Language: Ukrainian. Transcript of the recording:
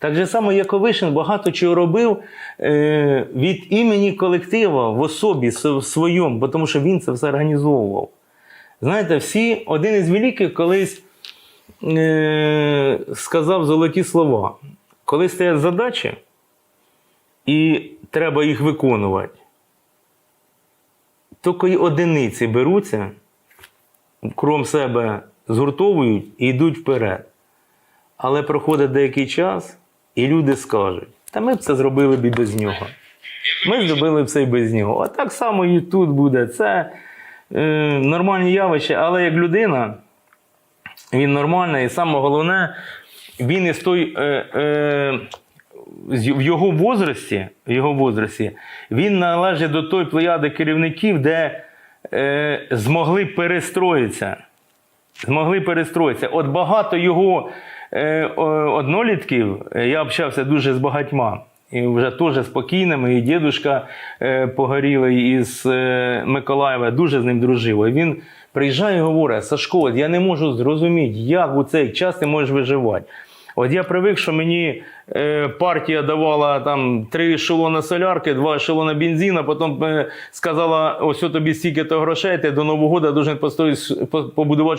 Так же само Яковишин багато чого робив е, від імені колектива в особі с- своєму, тому що він це все організовував. Знаєте, всі, один із великих колись е, сказав золоті слова. Коли стоять задачі, і треба їх виконувати, тільки одиниці беруться, кром себе згуртовують і йдуть вперед. Але проходить деякий час, і люди скажуть: та ми б це зробили б і без нього. Ми зробили б це і без нього. А так само і тут буде. Це е, нормальні явища, але як людина, він нормальний, і саме головне, він із той. Е, е, в його возрасті, в його возрасті, він належить до той плеяди керівників, де е, змогли перестроїтися. Змогли перестроїтися. От багато його однолітків, е, я общався дуже з багатьма. І вже теж спокійними, і дідушка е, погорілий із е, Миколаєва, дуже з ним дружив. І він приїжджає і говорить: Сашко, от я не можу зрозуміти, як у цей час ти можеш виживати. От я привик, що мені е, партія давала там три ешелона солярки, два ешелона бензина, потім е, сказала, ось тобі стільки-то грошей, ти до Нового року должен построїть, по- побудувати